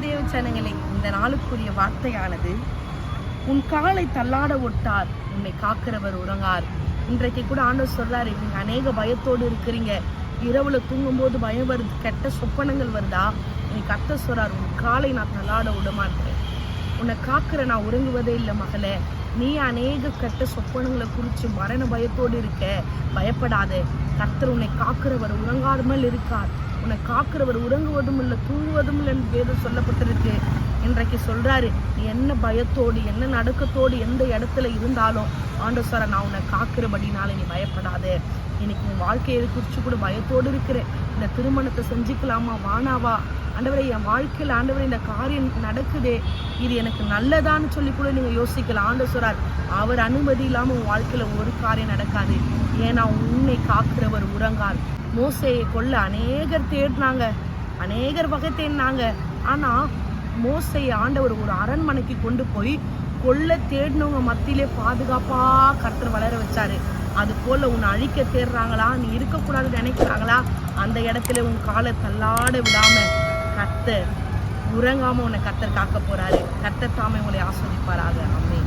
தேவ ஜனங்களே இந்த நாளுக்குரிய வார்த்தையானது உன் காலை தள்ளாட ஒட்டார் உன்னை காக்கிறவர் உறங்கார். இன்றைக்கு கூட ஆண்டவர் சொல்றாரு நீங்க அநேக பயத்தோடு இருக்கிறீங்க. இரவுல தூங்கும்போது பயம் வருது கெட்ட சொப்பனங்கள் வருதா? நீ கத்த சொல்றார் உன் காலை நான் தள்ளாட விடமாட்டேன். உன்னை காக்கிற நான் உறங்குவதே இல்லை மகளே. நீ அநேக கெட்ட சொப்பனங்களை குறித்து மரண பயத்தோடு இருக்க. பயப்படாத. கர்த்தர் உன்னை காக்கிறவர் உறங்காமல் இருக்கார். உன்னை காக்கிறவர் உறங்குவதும் இல்லை தூங்குவதும் இல்லை என்று வேதம் சொல்லப்பட்டிருக்கு. இன்றைக்கு சொல்றாரு நீ என்ன பயத்தோடு என்ன நடுக்கத்தோடு எந்த இடத்துல இருந்தாலும் ஆண்டு நான் உன்னை காக்கிறபடினால நீ பயப்படாதே. இன்னைக்கு உன் வாழ்க்கையை குறித்து கூட பயத்தோடு இருக்கிறேன். இந்த திருமணத்தை செஞ்சுக்கலாமா வானாவா ஆண்டவரை என் வாழ்க்கையில் ஆண்டவரே இந்த காரியம் நடக்குதே. இது எனக்கு நல்லதான்னு சொல்லி கூட நீங்கள் யோசிக்கலாம் ஆண்டு சொல்றார் அவர் அனுமதி இல்லாமல் உன் வாழ்க்கையில் ஒரு காரியம் நடக்காது. ஏன்னா உன்னை காக்கிறவர் உறங்கார். மோசையை கொல்ல அநேகர் தேடினாங்க. அநேகர் வகை தேடினாங்க. ஆனால் மோசையை ஆண்டவர் ஒரு அரண்மனைக்கு கொண்டு போய் கொல்ல தேடினவங்க மத்தியிலே பாதுகாப்பா கர்த்தர் வளர வச்சாரு. அது போல உன்னை அழிக்க தேடுறாங்களா? நீ இருக்கக்கூடாதுன்னு நினைக்கிறாங்களா? அந்த இடத்துல உன் காலை தள்ளாட விடாம கர்த்தர் உறங்காம உன்னை கர்த்தர் காக்க போறாரு. கர்த்தர் தாமே உங்களை ஆஸ்வதிப்பாராக. அம்மே